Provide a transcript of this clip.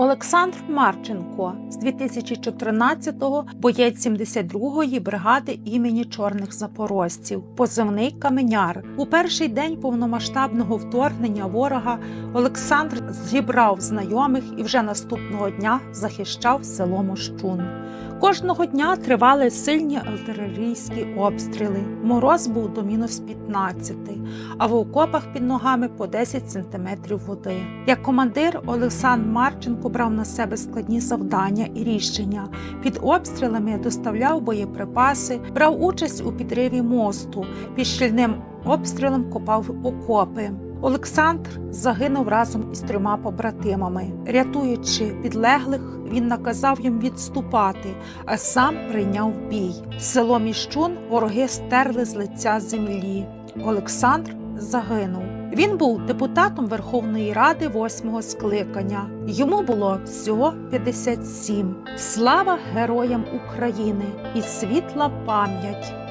Олександр Марченко з 2014-го боєць 72-ї бригади імені чорних запорожців, позивний каменяр. У перший день повномасштабного вторгнення ворога Олександр зібрав знайомих і вже наступного дня захищав село Мощун. Кожного дня тривали сильні артилерійські обстріли. Мороз був до мінус 15, а в окопах під ногами по 10 сантиметрів води. Як командир Олександр Марченко брав на себе складні завдання і рішення. Під обстрілами доставляв боєприпаси, брав участь у підриві мосту, під щільним обстрілом копав окопи. Олександр загинув разом із трьома побратимами. Рятуючи підлеглих, він наказав їм відступати, а сам прийняв бій. Село Міщун вороги стерли з лиця землі. Олександр загинув. Він був депутатом Верховної Ради восьмого скликання. Йому було всього 57. Слава героям України і світла пам'ять